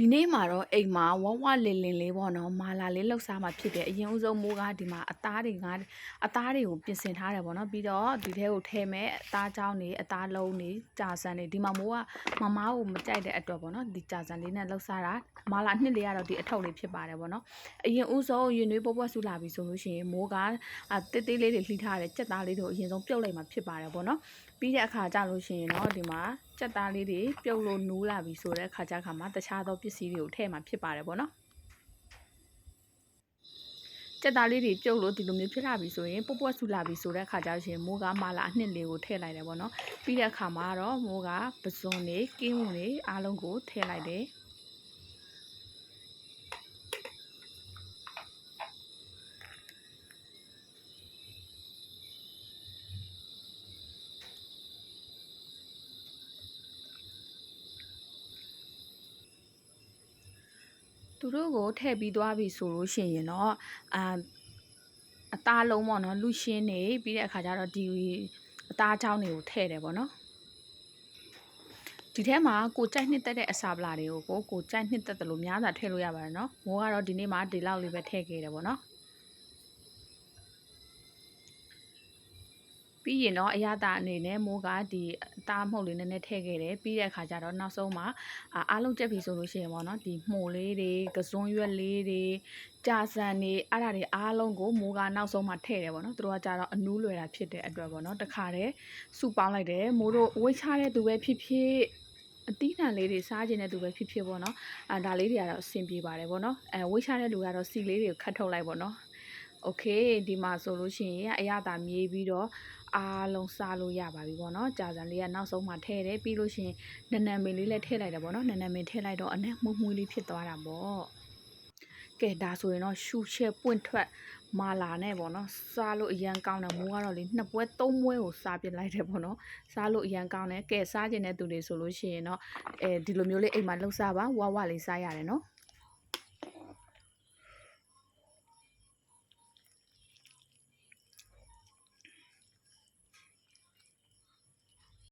ဒီနေ့မှာတော့အိမ်မှာဝဝလင်လင်လေးပေါ့နော်မာလာလေးလှုပ်ရှားမှာဖြစ်တယ်အရင်ဦးဆုံးမိုးကဒီမှာအသားတွေကအသားတွေကိုပြင်ဆင်ထားတယ်ပေါ့နော်ပြီးတော့ဒီထဲကိုထဲမဲ့အသားချောင်းတွေအသားလုံးတွေကြာစံတွေဒီမှာမိုးကမမားကိုမကြိုက်တဲ့အတွက်ပေါ့နော်ဒီကြာစံလေးနဲ့လှုပ်ရှားတာမာလာနှစ်လေးကတော့ဒီအထုပ်လေးဖြစ်ပါတယ်ပေါ့နော်အရင်ဦးဆုံးရင်နွေးပွားပွားဆူလာပြီဆိုလို့ရှိရင်မိုးကတစ်သေးလေးတွေလှီးထားတယ်ကြက်သားလေးတွေကိုအရင်ဆုံးပြုတ်လိုက်မှာဖြစ်ပါတယ်ပေါ့နော်ပြီးတဲ့အခါကျလို့ရှိရင်တော့ဒီမှာ ကြက်သားလေးတွေပြုတ်လို့နိုးလာပြီဆိုတဲ့အခါကျခါမှာတခြားသောပစ္စည်းတွေကိုထည့်မှာဖြစ်ပါတယ်ပေါ့နော်ကြက်သားလေးတွေပြုတ်လို့ဒီလိုမျိုးဖြစ်လာပြီဆိုရင်ပုတ်ပွက်ဆူလာပြီဆိုတဲ့အခါကျရှင်မိုးကမာလာအနှစ်လေးကိုထည့်လိုက်တယ်ပေါ့နော်ပြီးတဲ့အခါမှာတော့မိုးကပစွန်လေးကင်းဝင်လေးအားလုံးကိုထည့်လိုက်တယ် သူတို့ကိုထည့်ပြီးသွားပြီဆိုလို့ရှိရင်တော့အာအသားလုံးပေါ့နော်လူရှင်းနေပြီးတဲ့အခါကျတော့ဒီအသားချောင်းတွေကိုထည့်တယ်ပေါ့နော်ဒီထဲမှာကိုကြိုက်နှစ်သက်တဲ့အစာပလာတွေကိုကိုကိုကြိုက်နှစ်သက်တယ်လို့များစွာထည့်လို့ရပါတယ်နော်မိုးကတော့ဒီနေ့မှဒီလောက်လေးပဲထည့်ခဲ့တယ်ပေါ့နော် ပြီးရင်တော့အရသာအနေနဲ့မိုးကဒီအသားမှုန့်လေးနည်းနည်းထည့်ခဲ့တယ်ပြီးတဲ့အခါကျတော့နောက်ဆုံးမှာအားလုံးကြက်ပြီဆိုလို့ရှိရင်ပေါ့နော်ဒီမှုန့်လေးတွေကစွန်းရွက်လေးတွေကြာဆန်တွေအဲ့ဒါတွေအားလုံးကိုမိုးကနောက်ဆုံးမှာထည့်တယ်ပေါ့နော်သူတို့ကကြတော့အနူးလွယ်တာဖြစ်တဲ့အတွက်ပေါ့နော်တခါတည်းစုပေါင်းလိုက်တယ်မိုးတို့ဝိတ်ချတဲ့သူပဲဖြစ်ဖြစ်အသီးနှံလေးတွေစားခြင်းတဲ့သူပဲဖြစ်ဖြစ်ပေါ့နော်အဲဒါလေးတွေကတော့အဆင်ပြေပါတယ်ပေါ့နော်အဲဝိတ်ချတဲ့လူကတော့စီလေးတွေကိုခတ်ထုတ်လိုက်ပေါ့နော် โอเคဒီမှာဆိုလို့ရှိရင်အရသာမြေးပြီးတော့အားလုံးစားလို့ရပါပြီပေါ့နော်ကြာစံလေးကနောက်ဆုံးမှထည့်တယ်ပြီးလို့ရှိရင်နနံမင်လေးလည်းထည့်လိုက်တယ်ပေါ့နော်နနံမင်ထည့်လိုက်တော့အနက်မှုမှုလေးဖြစ်သွားတာပေါ့ကဲဒါဆိုရင်တော့ရှူချက်ပွင့်ထွက်မာလာနဲ့ပေါ့နော်စားလို့အရန်ကောင်းတယ်မိုးကတော့လေနှစ်ပွဲသုံးပွဲကိုစားပြလိုက်တယ်ပေါ့နော်စားလို့အရန်ကောင်းတယ်ကဲစားကျင်တဲ့သူတွေဆိုလို့ရှိရင်တော့အဲဒီလိုမျိုးလေးအိမ်မှာလှုပ်စားပါဝါဝလေးစားရတယ်နော်